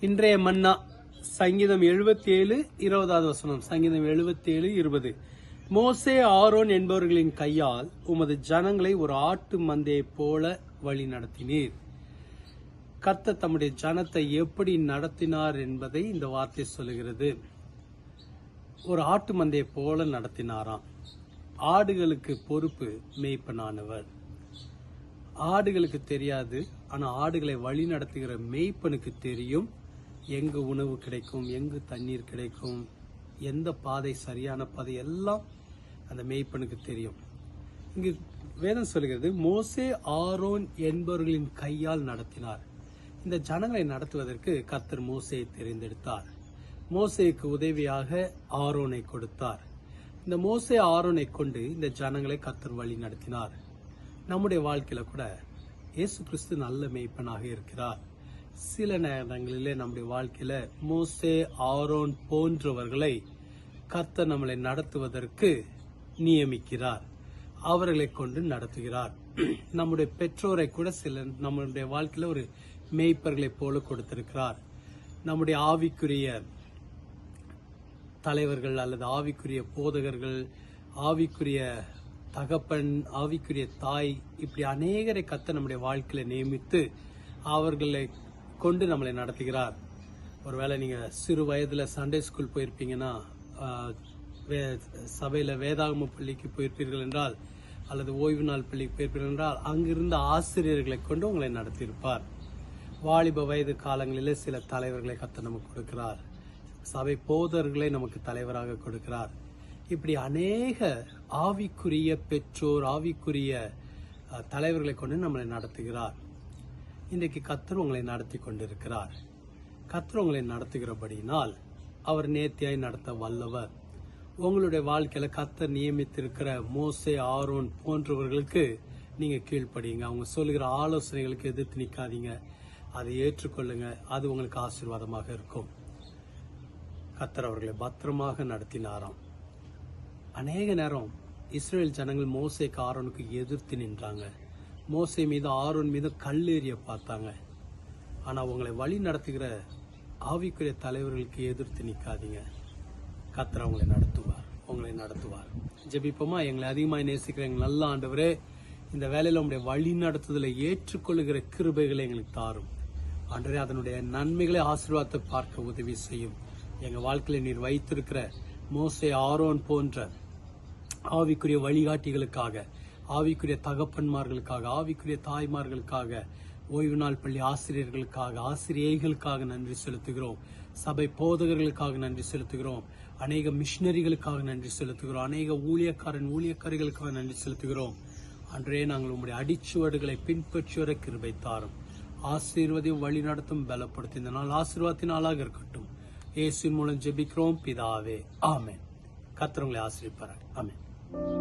இன்றைய மன்னா சங்கீதம் எழுபத்தி ஏழு இருபதாவது வசனம். சங்கீதம் எழுபத்தி ஏழு இருபது. மோசே ஆரோன் என்பவர்களின் கையால் உமது ஜனங்களை ஒரு ஆட்டு மந்தையைப் போல வழி நடத்தினீர். கத்த தம்முடைய ஜனத்தை எப்படி நடத்தினார் என்பதை இந்த வார்த்தை சொல்லுகிறது. ஒரு ஆட்டு மந்தையைப் போல நடத்தினாராம். ஆடுகளுக்கு பொறுப்பு மேய்ப்பனானவர். ஆடுகளுக்கு தெரியாது ஆனால் ஆடுகளை வழி நடத்துகிற மேய்ப்பனுக்கு தெரியும். எங்கு உணவு கிடைக்கும் எங்கு தண்ணீர் கிடைக்கும் எந்த பாதை சரியான பாதை எல்லாம் அந்த மேய்ப்பனுக்கு தெரியும். இங்கு வேதம் சொல்கிறது மோசே ஆரோன் என்பவர்களின் கையால் நடத்தினார். இந்த ஜனங்களை நடத்துவதற்கு கர்த்தர் மோசையை தெரிந்தெடுத்தார். மோசேக்கு உதவியாக ஆரோனை கொடுத்தார். இந்த மோசே ஆரோனை கொண்டு இந்த ஜனங்களை கத்தர் வழி நடத்தினார். நம்முடைய வாழ்க்கையில கூட இயேசு கிறிஸ்து நல்ல மேய்ப்பனாக இருக்கிறார். சில நேரங்களிலே நம்முடைய வாழ்க்கையில மோசே ஆரோன் போன்றவர்களை கர்த்தர் நம்மளை நடத்துவதற்கு நியமிக்கிறார். அவர்களை கொண்டு நடத்துகிறார். நம்முடைய பெற்றோரை கூட சில நம்முடைய வாழ்க்கையில ஒரு மேய்ப்பர்களை போல கொடுத்திருக்கிறார். நம்முடைய ஆவிக்குரிய தலைவர்கள் அல்லது ஆவிக்குரிய போதகர்கள் ஆவிக்குரிய தகப்பன் ஆவிக்குரிய தாய் இப்படி அநேகரை கத்த நம்முடைய வாழ்க்கையில நியமித்து அவர்களை கொண்டு நம்மளை நடத்துகிறார். ஒருவேளை நீங்க சிறு வயதுல சண்டே ஸ்கூல் போயிருப்பீங்கன்னா வே- சபையில வேதாகம பள்ளிக்கு போயிருப்பீர்கள் என்றால் அல்லது ஓய்வு நாள் பள்ளிக்கு போயிருப்பீர்கள் என்றால் அங்கிருந்த ஆசிரியர்களை கொண்டு உங்களை நடத்தியிருப்பார். வாலிப வயது காலங்களிலே சில தலைவர்களை கத்த நமக்கு கொடுக்கிறார். சபை போதர்களை நமக்கு தலைவராக கொடுக்கிறார். இப்படி அநேக ஆவிக்குரிய பெற்றோர் ஆவிக்குரிய தலைவர்களை கொண்டு நம்மளை நடத்துகிறார். இன்றைக்கு கத்தர் உங்களை நடத்தி கொண்டிருக்கிறார். கத்தர் உங்களை நடத்துகிறபடினால் அவர் நேர்த்தியாய் நடத்த வல்லவர். உங்களுடைய வாழ்க்கையில கத்தர் நியமித்திருக்கிற மோசே ஆரோன் போன்றவர்களுக்கு நீங்க கீழ்ப்படியுங்க. அவங்க சொல்லுகிற ஆலோசனைகளுக்கு எதிர்த்து நிற்காதீங்க அதை ஏற்றுக்கொள்ளுங்க. அது உங்களுக்கு ஆசீர்வாதமாக இருக்கும். கத்தர் அவர்களை பத்திரமாக நடத்தினாராம். அநேக நேரம் இஸ்ரேல் ஜனங்கள் மோசை ஆரோனுக்கு எதிர்த்து நின்றாங்க. மோசை மீது ஆரோன் மீது கல்லெறிய பார்த்தாங்க. ஆனால் உங்களை வழி நடத்துகிற ஆவிக்குரிய தலைவர்களுக்கு எதிர்த்து நிற்காதீங்க கத்தர் அவங்களை நடத்துவார் உங்களை நடத்துவார். ஜெபிப்போமா? எங்களை அதிகமாக நேசிக்கிற எங்கள் நல்ல ஆண்டவரே இந்த வேலையில் உங்களுடைய வழி நடத்துதலை ஏற்றுக்கொள்ளுகிற கிருபைகளை எங்களுக்கு தாரும். ஆண்டவரே அதனுடைய நன்மைகளை ஆசீர்வாதத்தை பார்க்க உதவி செய்யும். எங்கள் வாழ்க்கையில் நீர் வைத்திருக்கிற மோசே ஆரோன் போன்ற ஆவிக்குரிய வழிகாட்டிகளுக்காக ஆவிக்குரிய தகப்பன்மார்களுக்காக ஆவிக்குரிய தாய்மார்களுக்காக ஓய்வு நாள் பள்ளி ஆசிரியர்களுக்காக ஆசிரியைகளுக்காக நன்றி செலுத்துகிறோம். சபை போதகர்களுக்காக நன்றி செலுத்துகிறோம். அநேக மிஷினரிகளுக்காக நன்றி செலுத்துகிறோம். அநேக ஊழியக்காரன் ஊழியக்காரிகளுக்காக நன்றி செலுத்துகிறோம். அன்றே நாங்கள் உங்களுடைய அடிச்சுவடுகளை பின்பற்றி வர கிருபை தாரும். ஆசீர்வதையும் வழி நடத்தும் பலப்படுத்தி இந்த நாள் ஆசீர்வாதத்தின் நாளாக இருக்கட்டும். இயேசு மூலம் ஜெபிக்கிறோம். பிதாவே ஆமேன். கர்த்தர் ஆசிரியப்பார்கள் ஆமேன்.